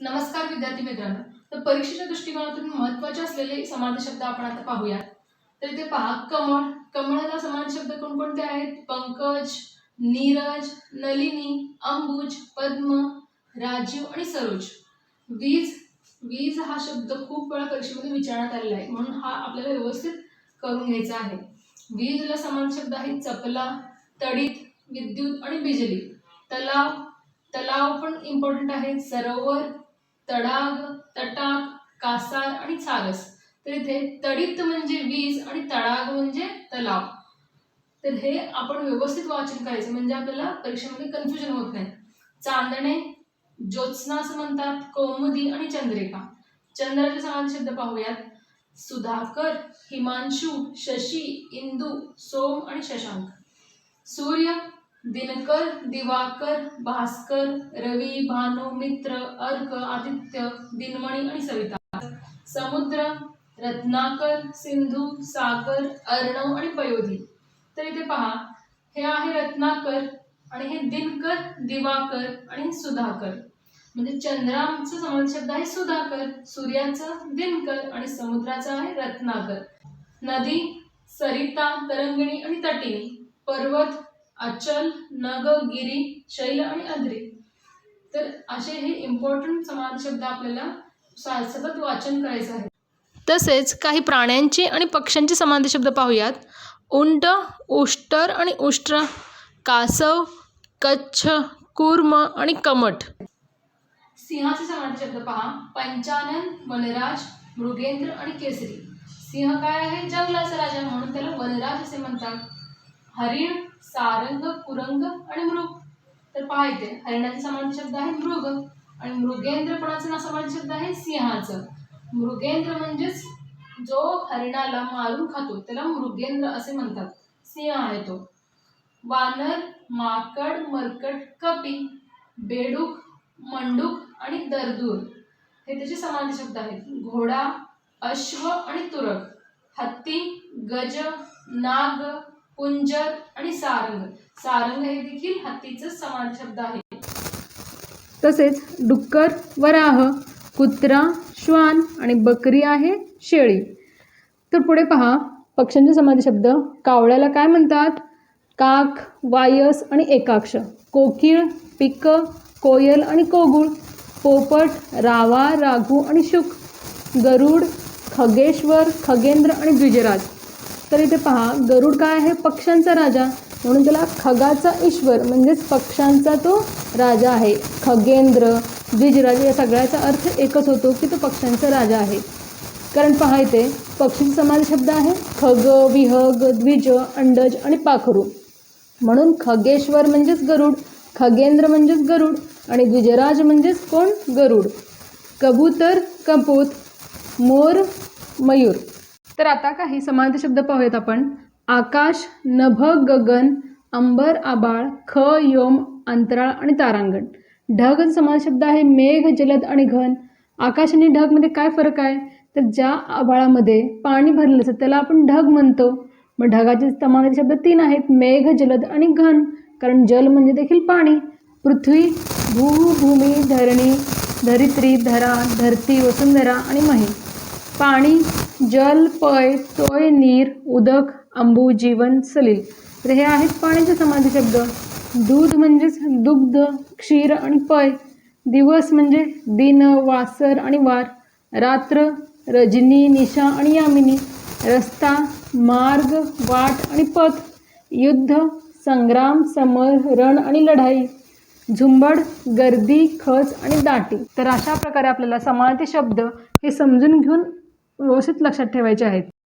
नमस्कार विद्यार्थी मित्रांनो. तर परीक्षेच्या दृष्टिकोनातून महत्त्वाचे असलेले समान शब्द आपण आता पाहूया तर इथे पहा कमळ. कमळाला समान शब्द कोणकोणते आहेत? पंकज नीरज नलिनी अंबुज पद्म राजीव आणि सरोज. वीज वीज हा शब्द खूप वेळा परीक्षेमध्ये विचारण्यात आलेला आहे. म्हणून हा आपल्याला व्यवस्थित करून घ्यायचा आहे. वीजला समान शब्द आहे चपला तडीत विद्युत आणि बिजली. तलाव तलाव पण इम्पॉर्टंट आहे सरोवर तडाग तटाक कासार आणि चारस. तर इथे तडित म्हणजे वीज आणि तडाग म्हणजे तलाव. तर हे आपण व्यवस्थित वाचन करायचं म्हणजे आपल्याला परीक्षेमध्ये कन्फ्युजन होत नाही. चांदणे ज्योत्स्ना असं म्हणतात कौमुदी आणि चंद्रिका. चंद्राचे समान शब्द पाहूयात. सुधाकर हिमांशू शशी इंदू सोम आणि शशांक. सूर्य दिनकर दिवाकर भास्कर रवी भानु मित्र अर्क आदित्य दिनमणी आणि सविता. समुद्र रत्नाकर सिंधू सागर अर्णव आणि पयोधी. तर इथे पहा हे आहे रत्नाकर आणि हे दिनकर दिवाकर आणि सुधाकर. म्हणजे चंद्राचं समान शब्द आहे सुधाकर सूर्याचं दिनकर आणि समुद्राचं आहे रत्नाकर. नदी सरिता तरंगिणी आणि तटिनी पर्वत अचल नग गिरी शैल आणि अद्री तर असे हे इम्पॉर्टंट समाज शब्द आपल्याला सतत वाचन करायचं आहे. तसेच काही प्राण्यांचे आणि पक्ष्यांचे समाधी शब्द पाहूयात. उंट उष्टर आणि उष्ट्र कासव कच्छ कुर्म आणि कमठ सिंहाचे समाधी शब्द पहा. पंचानन वनराज मृगेंद्र आणि केसरी. सिंह काय आहे? जंगलाचा राजा म्हणून त्याला वनराज असे म्हणतात. हरिण सारंग कुरंग आणि मृग. तर पहा इथे हरिणाचे समान शब्द आहे मृग आणि मृगेंद्र कोणाचं ना समान शब्द आहे? सिंहाचं. मृगेंद्र म्हणजेच जो हरिणाला मारून खातो त्याला मृगेंद्र असे म्हणतात. सिंह आहे तो. वानर माकड मरकट कपी बेडूक मंडूक आणि दरदूर. हे त्याचे समान शब्द आहेत. घोडा अश्व आणि तुरक हत्ती गज नाग कुंजर आणि सारंग. सारंग हे देखील हत्तीचं समान शब्द आहे. तसेच डुक्कर वराह कुत्रा श्वान आणि बकरी आहे शेळी. तर पुढे पहा पक्ष्यांचे समाधी शब्द. कावळ्याला काय म्हणतात? काक वायस आणि एकाक्ष. कोकिळ पिक कोयल आणि कोगुळ. पोपट रावा राघू आणि शुक. गरुड खगेश्वर खगेंद्र आणि द्विजराज. तर इथे पहा गरुड काय आहे? पक्ष्यांचा राजा. म्हणून त्याला खगाचा ईश्वर म्हणजेच पक्ष्यांचा तो राजा आहे. खगेंद्र द्विजराज या सगळ्याचा अर्थ एकच होतो की तो पक्ष्यांचा राजा आहे. कारण पहा इथे पक्षीचा समाज शब्द आहे. खग विहग द्विज अंडज आणि पाखरू. म्हणून खगेश्वर म्हणजेच गरुड खगेंद्र म्हणजेच गरुड आणि द्विजराज म्हणजेच कोण? गरुड. कबूतर कपूत मोर मयूर. तर आता काही समानार्थी शब्द पाहूयात आपण. आकाश नभ गगन अंबर आबाळ ख योम अंतराळ आणि तारांगण. ढग समान शब्द आहे मेघ जलद आणि घन. आकाश आणि ढगमध्ये काय फरक आहे? तर ज्या आभाळामध्ये पाणी भरलेलं असतं त्याला आपण ढग म्हणतो. मग ढगाचे समानार्थी शब्द तीन आहेत मेघ जलद आणि घन. कारण जल म्हणजे देखील पाणी. पृथ्वी भू भूमी धरणी धरित्री धरा धरती वसुंधरा आणि मही पाणी जल पय तोय नीर उदक अंबू जीवन सलील. तर हे आहेत पाण्याचे समाधी शब्द. दूध म्हणजेच दुग्ध क्षीर आणि पय दिवस म्हणजे दिन वासर आणि वार. रात्र रजनी निशा आणि यामिनी. रस्ता मार्ग वाट आणि पथ. युद्ध संग्राम समर रण आणि लढाई. झुंबड गर्दी खच आणि दाटी. तर अशा प्रकारे आपल्याला समानार्थी शब्द हे समजून घेऊन व्यवस्थित लक्षात ठेवायचे आहेत.